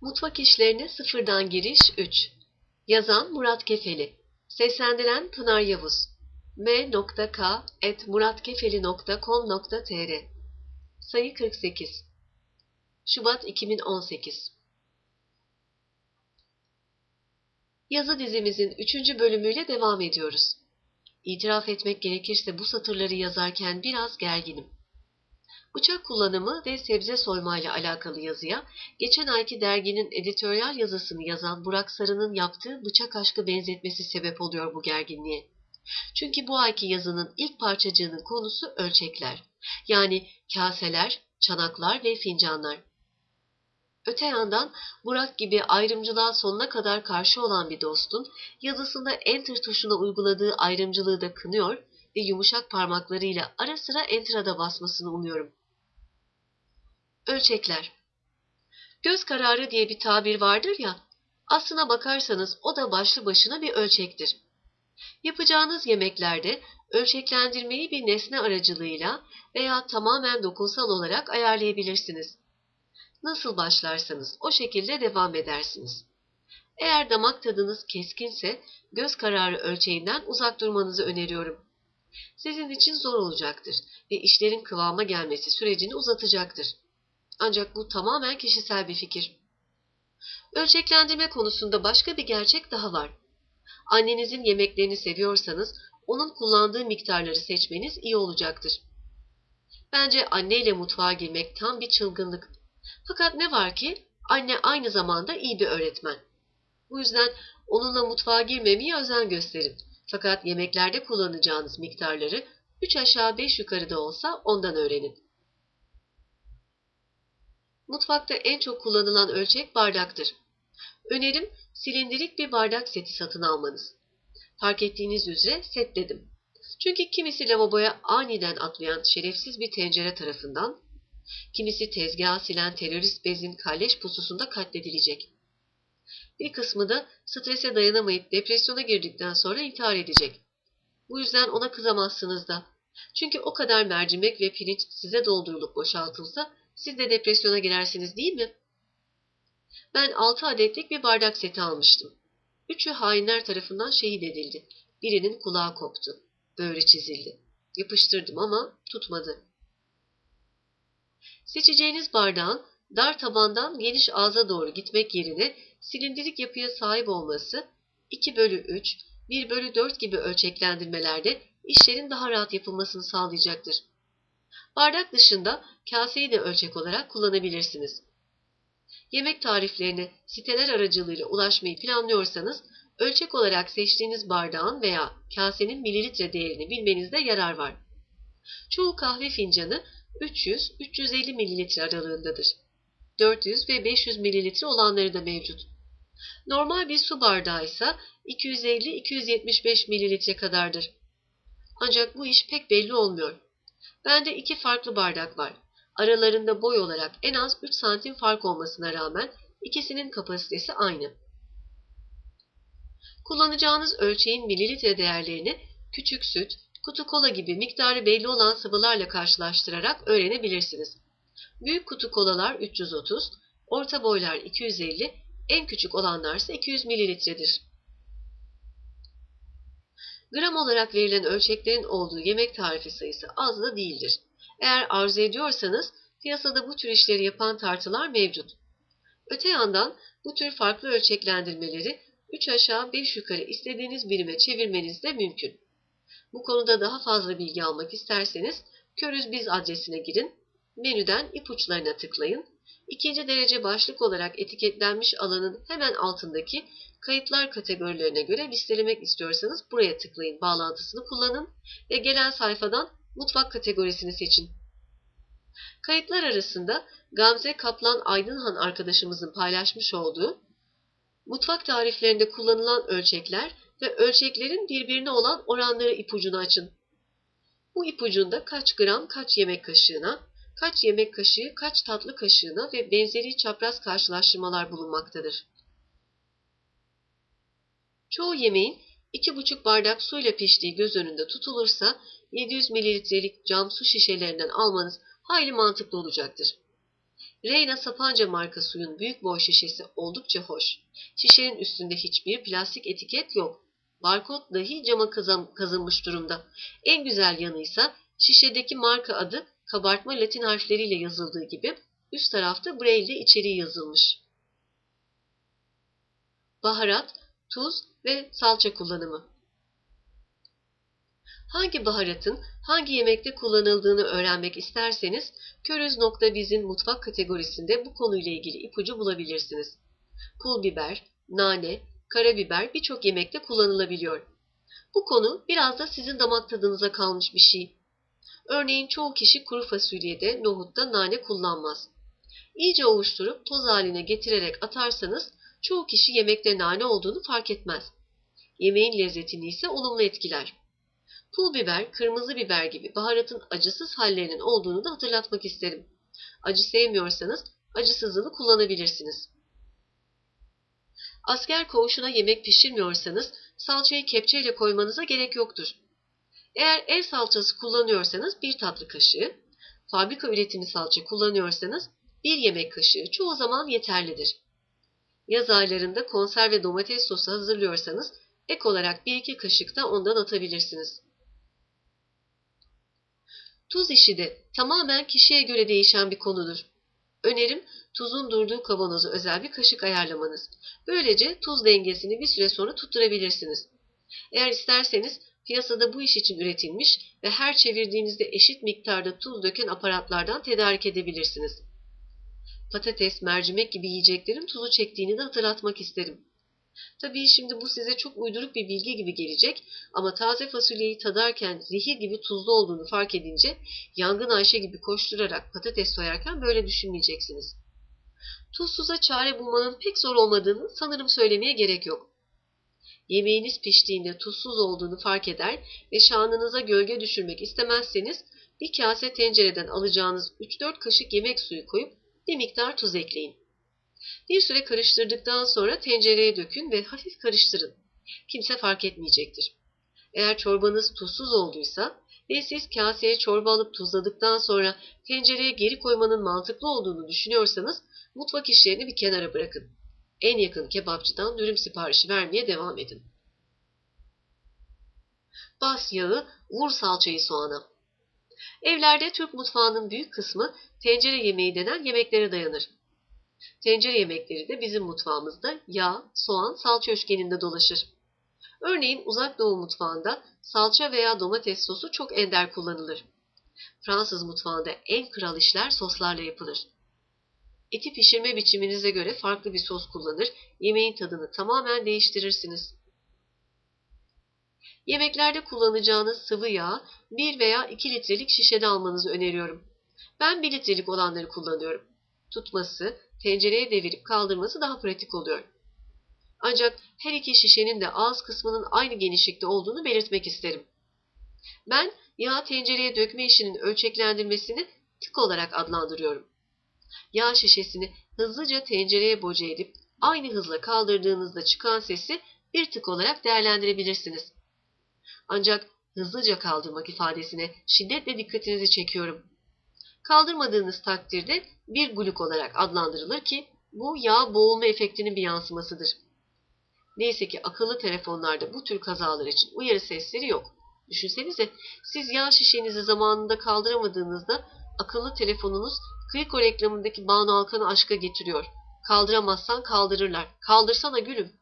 Mutfak işlerine sıfırdan giriş 3. Yazan Murat Kefeli. Seslendiren Pınar Yavuz. m.k.muratkefeli.com.tr Sayı 48 Şubat 2018 Yazı dizimizin 3. bölümüyle devam ediyoruz. İtiraf etmek gerekirse bu satırları yazarken biraz gerginim. Bıçak kullanımı ve sebze soymayla alakalı yazıya geçen ayki derginin editoryal yazısını yazan Burak Sarı'nın yaptığı bıçak aşkı benzetmesi sebep oluyor bu gerginliğe. Çünkü bu ayki yazının ilk parçacığının konusu ölçekler. Yani kaseler, çanaklar ve fincanlar. Öte yandan Burak gibi ayrımcılığa sonuna kadar karşı olan bir dostun yazısında enter tuşuna uyguladığı ayrımcılığı da kınıyor ve yumuşak parmaklarıyla ara sıra enter'a da basmasını umuyorum. Ölçekler Göz kararı diye bir tabir vardır ya, aslına bakarsanız o da başlı başına bir ölçektir. Yapacağınız yemeklerde ölçeklendirmeyi bir nesne aracılığıyla veya tamamen dokunsal olarak ayarlayabilirsiniz. Nasıl başlarsanız o şekilde devam edersiniz. Eğer damak tadınız keskinse göz kararı ölçeğinden uzak durmanızı öneriyorum. Sizin için zor olacaktır ve işlerin kıvama gelmesi sürecini uzatacaktır. Ancak bu tamamen kişisel bir fikir. Ölçeklendirme konusunda başka bir gerçek daha var. Annenizin yemeklerini seviyorsanız onun kullandığı miktarları seçmeniz iyi olacaktır. Bence anneyle mutfağa girmek tam bir çılgınlık. Fakat ne var ki anne aynı zamanda iyi bir öğretmen. Bu yüzden onunla mutfağa girmemeye özen gösterin. Fakat yemeklerde kullanacağınız miktarları 3 aşağı 5 yukarıda olsa ondan öğrenin. Mutfakta en çok kullanılan ölçek bardaktır. Önerim silindirik bir bardak seti satın almanız. Fark ettiğiniz üzere set dedim. Çünkü kimisi lavaboya aniden atlayan şerefsiz bir tencere tarafından, kimisi tezgahı silen terörist bezin kalleş pususunda katledilecek. Bir kısmı da strese dayanamayıp depresyona girdikten sonra intihar edecek. Bu yüzden ona kızamazsınız da. Çünkü o kadar mercimek ve pirinç size doldurulup boşaltılsa siz de depresyona girersiniz değil mi? Ben 6 adetlik bir bardak seti almıştım. Üçü hainler tarafından şehit edildi. Birinin kulağı koptu. Böyle çizildi. Yapıştırdım ama tutmadı. Seçeceğiniz bardağın dar tabandan geniş ağza doğru gitmek yerine silindirik yapıya sahip olması 2 bölü 3, 1 bölü 4 gibi ölçeklendirmelerde işlerin daha rahat yapılmasını sağlayacaktır. Bardak dışında kaseyi de ölçek olarak kullanabilirsiniz. Yemek tariflerine siteler aracılığıyla ulaşmayı planlıyorsanız ölçek olarak seçtiğiniz bardağın veya kasenin mililitre değerini bilmenizde yarar var. Çoğu kahve fincanı 300-350 mililitre aralığındadır. 400 ve 500 mililitre olanları da mevcut. Normal bir su bardağı ise 250-275 mililitre kadardır. Ancak bu iş pek belli olmuyor. Bende iki farklı bardak var. Aralarında boy olarak en az 3 santim fark olmasına rağmen ikisinin kapasitesi aynı. Kullanacağınız ölçeğin mililitre değerlerini küçük süt, kutu kola gibi miktarı belli olan sıvılarla karşılaştırarak öğrenebilirsiniz. Büyük kutu kolalar 330, orta boylar 250, en küçük olanlar ise 200 mililitredir. Gram olarak verilen ölçeklerin olduğu yemek tarifi sayısı az da değildir. Eğer arzu ediyorsanız piyasada bu tür işleri yapan tartılar mevcut. Öte yandan bu tür farklı ölçeklendirmeleri 3 aşağı 5 yukarı istediğiniz birime çevirmeniz de mümkün. Bu konuda daha fazla bilgi almak isterseniz Körüz Biz adresine girin, menüden ipuçlarına tıklayın, ikinci derece başlık olarak etiketlenmiş alanın hemen altındaki kayıtlar kategorilerine göre listelemek istiyorsanız buraya tıklayın, bağlantısını kullanın ve gelen sayfadan mutfak kategorisini seçin. Kayıtlar arasında Gamze Kaplan Aydınhan arkadaşımızın paylaşmış olduğu mutfak tariflerinde kullanılan ölçekler ve ölçeklerin birbirine olan oranları ipucunu açın. Bu ipucunda kaç gram kaç yemek kaşığına, kaç yemek kaşığı kaç tatlı kaşığına ve benzeri çapraz karşılaştırmalar bulunmaktadır. Çoğu yemeğin 2,5 bardak suyla piştiği göz önünde tutulursa 700 mililitrelik cam su şişelerinden almanız hayli mantıklı olacaktır. Reyna Sapanca marka suyun büyük boy şişesi oldukça hoş. Şişenin üstünde hiçbir plastik etiket yok. Barkod dahi cama kazınmış durumda. En güzel yanıysa şişedeki marka adı kabartma latin harfleriyle yazıldığı gibi üst tarafta braille içeriği yazılmış. Baharat, tuz ve salça kullanımı. Hangi baharatın hangi yemekte kullanıldığını öğrenmek isterseniz Körüz.biz'in mutfak kategorisinde bu konuyla ilgili ipucu bulabilirsiniz. Pul biber, nane, karabiber birçok yemekte kullanılabiliyor. Bu konu biraz da sizin damak tadınıza kalmış bir şey. Örneğin çoğu kişi kuru fasulyede, nohutta nane kullanmaz. İyice ovuşturup toz haline getirerek atarsanız çoğu kişi yemekte nane olduğunu fark etmez. Yemeğin lezzetini ise olumlu etkiler. Pul biber, kırmızı biber gibi baharatın acısız hallerinin olduğunu da hatırlatmak isterim. Acı sevmiyorsanız acısızını kullanabilirsiniz. Asker koğuşuna yemek pişirmiyorsanız salçayı kepçeyle koymanıza gerek yoktur. Eğer ev salçası kullanıyorsanız bir tatlı kaşığı, fabrika üretimi salça kullanıyorsanız bir yemek kaşığı çoğu zaman yeterlidir. Yaz aylarında konserve domates sosu hazırlıyorsanız ek olarak bir iki kaşık da ondan atabilirsiniz. Tuz işi de tamamen kişiye göre değişen bir konudur. Önerim tuzun durduğu kavanozu özel bir kaşık ayarlamanız. Böylece tuz dengesini bir süre sonra tutturabilirsiniz. Eğer isterseniz piyasada bu iş için üretilmiş ve her çevirdiğinizde eşit miktarda tuz döken aparatlardan tedarik edebilirsiniz. Patates, mercimek gibi yiyeceklerin tuzu çektiğini de hatırlatmak isterim. Tabii şimdi bu size çok uyduruk bir bilgi gibi gelecek ama taze fasulyeyi tadarken zehir gibi tuzlu olduğunu fark edince yangın Ayşe gibi koşturarak patates soyarken böyle düşünmeyeceksiniz. Tuzsuza çare bulmanın pek zor olmadığını sanırım söylemeye gerek yok. Yemeğiniz piştiğinde tuzsuz olduğunu fark eder ve şanınıza gölge düşürmek istemezseniz bir kase tencereden alacağınız 3-4 kaşık yemek suyu koyup bir miktar tuz ekleyin. Bir süre karıştırdıktan sonra tencereye dökün ve hafif karıştırın. Kimse fark etmeyecektir. Eğer çorbanız tuzsuz olduysa ve siz kaseye çorba alıp tuzladıktan sonra tencereye geri koymanın mantıklı olduğunu düşünüyorsanız mutfak işlerini bir kenara bırakın. En yakın kebapçıdan dürüm siparişi vermeye devam edin. Bas yağı, vur salçayı soğana. Evlerde Türk mutfağının büyük kısmı tencere yemeği denen yemeklere dayanır. Tencere yemekleri de bizim mutfağımızda yağ, soğan, salça üçgeninde dolaşır. Örneğin uzak doğu mutfağında salça veya domates sosu çok ender kullanılır. Fransız mutfağında en kral işler soslarla yapılır. Eti pişirme biçiminize göre farklı bir sos kullanır, yemeğin tadını tamamen değiştirirsiniz. Yemeklerde kullanacağınız sıvı yağ 1 veya 2 litrelik şişede almanızı öneriyorum. Ben 1 litrelik olanları kullanıyorum. Tutması, tencereye devirip kaldırması daha pratik oluyor. Ancak her iki şişenin de ağız kısmının aynı genişlikte olduğunu belirtmek isterim. Ben yağ tencereye dökme işinin ölçeklendirmesini tık olarak adlandırıyorum. Yağ şişesini hızlıca tencereye boca edip aynı hızla kaldırdığınızda çıkan sesi bir tık olarak değerlendirebilirsiniz. Ancak hızlıca kaldırmak ifadesine şiddetle dikkatinizi çekiyorum. Kaldırmadığınız takdirde bir gluk olarak adlandırılır ki bu yağ boğulma efektinin bir yansımasıdır. Neyse ki akıllı telefonlarda bu tür kazalar için uyarı sesleri yok. Düşünsenize siz yağ şişenizi zamanında kaldıramadığınızda akıllı telefonunuz Kriko reklamındaki Banu Alkan'ı aşka getiriyor. Kaldıramazsan kaldırırlar. Kaldırsana gülüm.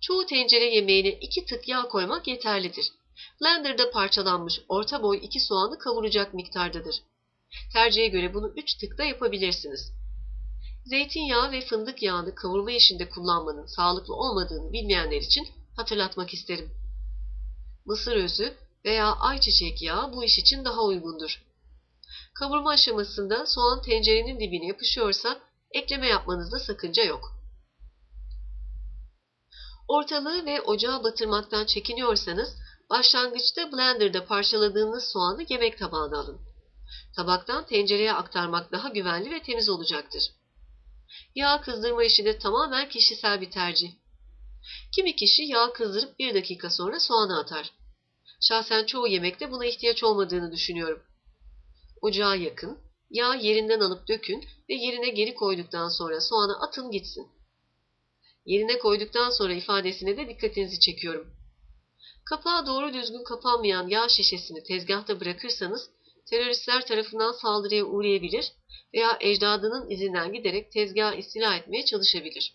Çoğu tencere yemeğine iki tık yağ koymak yeterlidir. Blender'da parçalanmış orta boy iki soğanı kavuracak miktardadır. Tercihe göre bunu 3 tıkta yapabilirsiniz. Zeytinyağı ve fındık yağını kavurma işinde kullanmanın sağlıklı olmadığını bilmeyenler için hatırlatmak isterim. Mısır özü veya ayçiçek yağı bu iş için daha uygundur. Kavurma aşamasında soğan tencerenin dibine yapışıyorsa ekleme yapmanızda sakınca yok. Ortalığı ve ocağa batırmaktan çekiniyorsanız başlangıçta blenderda parçaladığınız soğanı yemek tabağına alın. Tabaktan tencereye aktarmak daha güvenli ve temiz olacaktır. Yağ kızdırma işi de tamamen kişisel bir tercih. Kimi kişi yağ kızdırıp bir dakika sonra soğanı atar. Şahsen çoğu yemekte buna ihtiyaç olmadığını düşünüyorum. Ocağa yakın, Yağı yerinden alıp dökün ve yerine geri koyduktan sonra soğanı atın gitsin. Yerine koyduktan sonra ifadesine de dikkatinizi çekiyorum. Kapağı doğru düzgün kapanmayan yağ şişesini tezgahta bırakırsanız teröristler tarafından saldırıya uğrayabilir veya ecdadının izinden giderek tezgahı istila etmeye çalışabilir.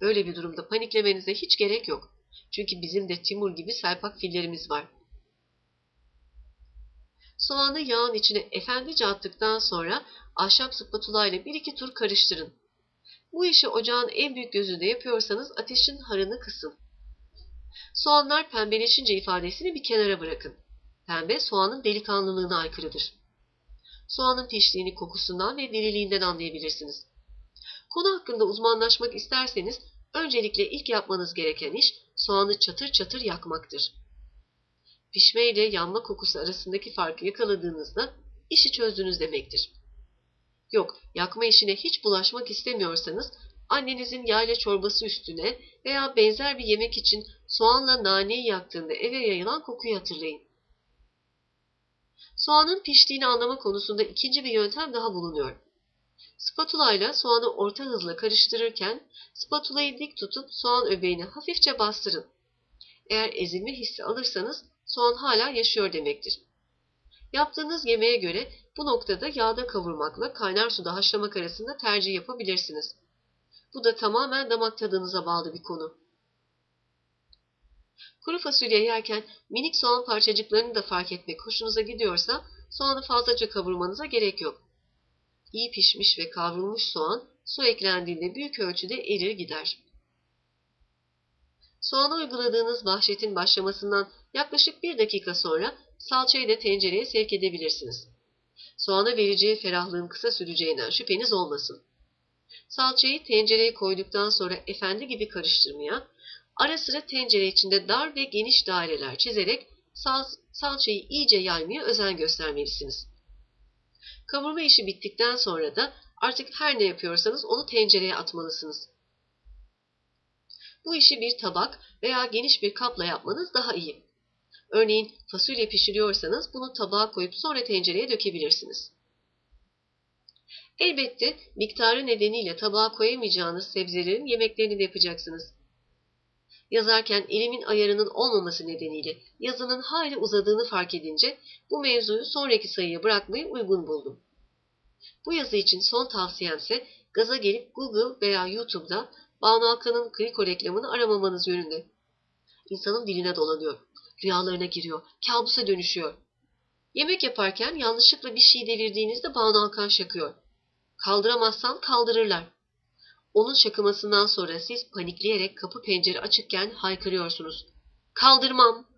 Böyle bir durumda paniklemenize hiç gerek yok. Çünkü bizim de Timur gibi selpak fillerimiz var. Soğanı yağın içine efendice attıktan sonra ahşap spatula ile bir iki tur karıştırın. Bu işi ocağın en büyük gözünde yapıyorsanız ateşin harını kısın. Soğanlar pembeleşince ifadesini bir kenara bırakın. Pembe soğanın delikanlılığına aykırıdır. Soğanın piştiğini kokusundan ve diriliğinden anlayabilirsiniz. Konu hakkında uzmanlaşmak isterseniz öncelikle ilk yapmanız gereken iş soğanı çatır çatır yakmaktır. Pişme ile yanma kokusu arasındaki farkı yakaladığınızda işi çözdünüz demektir. Yok, yakma işine hiç bulaşmak istemiyorsanız annenizin yayla çorbası üstüne veya benzer bir yemek için soğanla naneyi yaktığında eve yayılan kokuyu hatırlayın. Soğanın piştiğini anlama konusunda ikinci bir yöntem daha bulunuyor. Spatula ile soğanı orta hızla karıştırırken spatulayı dik tutup soğan öbeğini hafifçe bastırın. Eğer ezilme hissi alırsanız soğan hala yaşıyor demektir. Yaptığınız yemeğe göre bu noktada yağda kavurmakla kaynar suda haşlamak arasında tercih yapabilirsiniz. Bu da tamamen damak tadınıza bağlı bir konu. Kuru fasulye yerken minik soğan parçacıklarını da fark etmek hoşunuza gidiyorsa soğanı fazlaca kavurmanıza gerek yok. İyi pişmiş ve kavrulmuş soğan su eklendiğinde büyük ölçüde erir gider. Soğana uyguladığınız vahşetin başlamasından yaklaşık bir dakika sonra salçayı da tencereye sevk edebilirsiniz. Soğana vereceği ferahlığın kısa süreceğinden şüpheniz olmasın. Salçayı tencereye koyduktan sonra efendi gibi karıştırmaya, ara sıra tencere içinde dar ve geniş daireler çizerek sal salçayı iyice yaymaya özen göstermelisiniz. Kavurma işi bittikten sonra da artık her ne yapıyorsanız onu tencereye atmalısınız. Bu işi bir tabak veya geniş bir kapla yapmanız daha iyi. Örneğin fasulye pişiriyorsanız bunu tabağa koyup sonra tencereye dökebilirsiniz. Elbette miktarı nedeniyle tabağa koyamayacağınız sebzelerin yemeklerini de yapacaksınız. Yazarken elimin ayarının olmaması nedeniyle yazının hayli uzadığını fark edince bu mevzuyu sonraki sayıya bırakmayı uygun buldum. Bu yazı için son tavsiyemse gaza gelip Google veya YouTube'da Banu Alkan'ın Kriko reklamını aramamanız yönünde. İnsanın diline dolanıyor, rüyalarına giriyor, kabusa dönüşüyor. Yemek yaparken yanlışlıkla bir şey devirdiğinizde Banu Alkan şakıyor. Kaldıramazsan kaldırırlar. Onun şakımasından sonra siz panikleyerek kapı pencere açıkken haykırıyorsunuz. Kaldırmam!